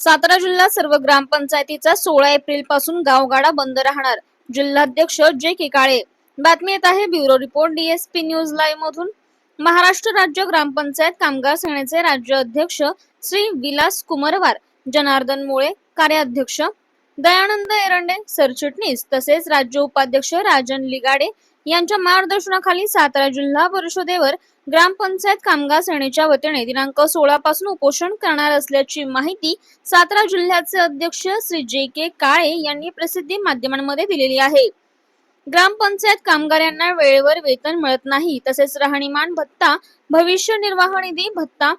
सातारा जिल्हा सर्व ग्रामपंचायतीचा सोळा एप्रिलपासून गावगाडा बंद राहणार. जिल्हाध्यक्ष जे के काळे बातमी येत आहे bureau report DSP news live मधून. महाराष्ट्र राज्य ग्रामपंचायत कामगार सेनेचे राज्य अध्यक्ष श्री विलास कुमारवार जनार्दन मुळे कार्याध्यक्ष दयानंद एरंडे सरचिटणीस तसेच राज्य उपाध्यक्ष राजन लिगाडे यांच्या मार्गदर्शनाखाली सातारा जिल्हा परिषदेवर ग्रामपंचायत कामगार सेनेच्या वतीने दिनांक सोळा पासून उपोषण करणार असल्याची माहिती सातारा जिल्ह्याचे अध्यक्ष श्री जे के काळे यांनी प्रसिद्धी माध्यमांमध्ये दिलेली आहे. ग्रामपंचायत कामगारांना वेळेवर वेतन मिळत नाही तसेच राहणीमान भत्ता भविष्य निर्वाह निधी भत्ता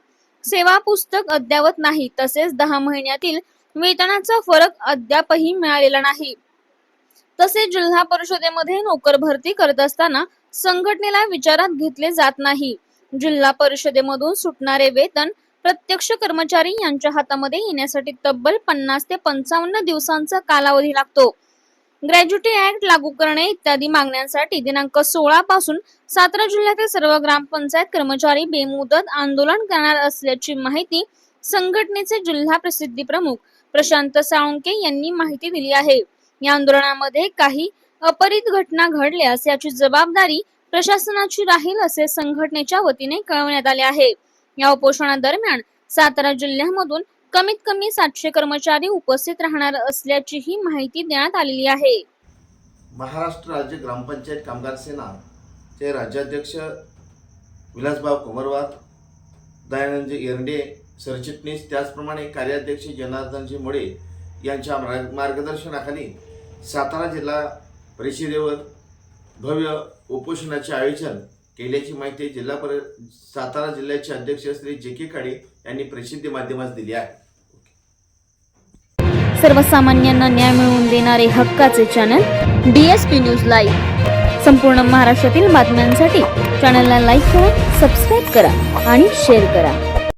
सेवा पुस्तक अद्यावत नाही तसेच दहा महिन्यातील वेतनाचा फरक अद्यापही मिळालेला नाही. तसेच जिल्हा परिषदेमध्ये नोकर भरती करत असताना संघटनेला विचारात घेतले जात नाही. जिल्हा परिषदेमधून सुटणारे वेतन प्रत्यक्ष कर्मचारी यांच्या हातामध्ये येण्यासाठी तब्बल पन्नास ते पंचावन्न दिवसांचा कालावधी लागतो. ग्रॅज्युटी ऍक्ट लागू करणे इत्यादी मागण्यांसाठी दिनांक सोळा पासून सातारा जिल्ह्यातील सर्व ग्रामपंचायत कर्मचारी बेमुदत आंदोलन करणार असल्याची माहिती संघटनेचे जिल्हा प्रसिद्धी प्रमुख प्रशांत साळुंके यांनी माहिती दिली आहे. या आंदोलनामध्ये काही अपरित घटना घडल्यास याची जबाबदारी प्रशासनाची राहील असे संघटनेच्या वतीने कळवण्यात आले आहे. या उपोषणादरम्यान सातारा जिल्ह्यामधून कमीत कमी सातशे कर्मचारी उपस्थित राहणार असल्याचीही माहिती देण्यात आलेली आहे. महाराष्ट्र राज्य ग्रामपंचायत कामगार सेना चे राज्याध्यक्ष विलासभाऊ कुमरवार दयानंद एरडे सरचिटणीस त्याचप्रमाणे कार्याध्यक्ष जनार्दनजी मुळे यांच्या मार्ग- मार्गदर्शनाखाली सातारा जिल्हा परिषदेवर भव्य उपोषणाचे आयोजन केल्याची माहिती जिल्हा पर सातारा जिल्ह्याचे अध्यक्ष श्री जे के काळे यांनी प्रसिद्धी माध्यमास दिली आहे. सर्वसामान्यांना न्याय मिळवून देणारे हक्काचे चॅनल डीएसपी न्यूज लाईव्ह संपूर्ण महाराष्ट्रातील बातम्यांसाठी चॅनलला लाईक करा सबस्क्राईब करा आणि शेअर करा.